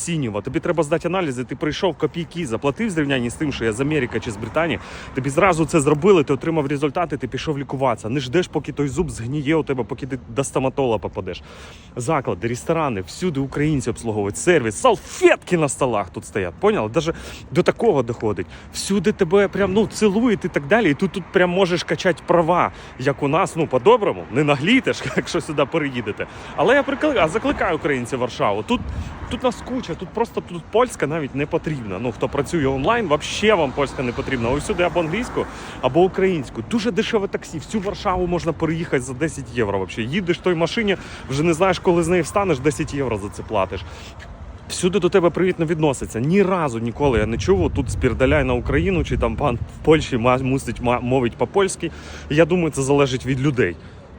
сінєва, тобі треба здати аналізи, ти прийшов копійки, заплатив зрівнянні з тим, що я з Америки чи з Британії. Тобі зразу це зробили, ти отримав результати, ти пішов лікуватися. Не ждеш, поки той зуб згніє у тебе, поки ти до стоматолога попадеш. Заклади, ресторани, всюди українці обслуговують сервіс, салфетки на столах тут стоять. Поняли? Даже до такого доходить. Всюди тебе прям ну цілують і так далі. І тут тут прям можеш качати права, як у нас, ну по-доброму, не наглітеш, якщо сюди переїдете. Але я прикликаю, закликаю українців Варшаву. Тут Тут нас куча, тут просто тут польська навіть не потрібна. Ну хто працює онлайн, взагалі вам польська не потрібна. Ось сюди або англійську, або українську. Дуже дешеве таксі. Всю Варшаву можна переїхати за 10 євро. Взагалі. Їдеш той машині, вже не знаєш, коли з неї встанеш, 10 євро за це платиш. Всюди до тебе привітно відноситься. Ні разу ніколи я не чув. Тут спірдаляй на Україну, чи там пан в Польщі мусить мовить по-польськи. Я думаю, це залежить від людей.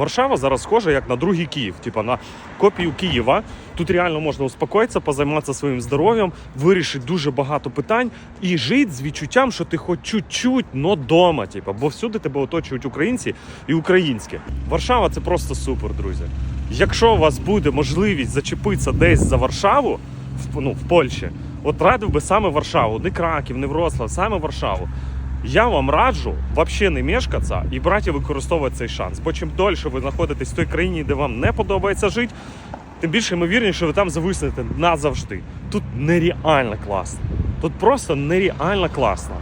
Варшава зараз схожа як на другий Київ, типа на копію Києва. Тут реально можна успокоїтися, позайматися своїм здоров'ям, вирішити дуже багато питань і жити з відчуттям, що ти хоч чуть-чуть, но дома. Типа, бо всюди тебе оточують українці і українське. Варшава це просто супер, друзі. Якщо у вас буде можливість зачепитися десь за Варшаву, в, ну, в Польщі, от радив би саме Варшаву, не Краків, не Вроцлав, саме Варшаву. Я вам раджу взагалі не мешкатися і брати використовувати цей шанс. Бо чим дольше ви знаходитесь в той країні, де вам не подобається жити, тим більше ймовірніше, що ви там зависнете назавжди. Тут нереально класно. Тут просто нереально класно.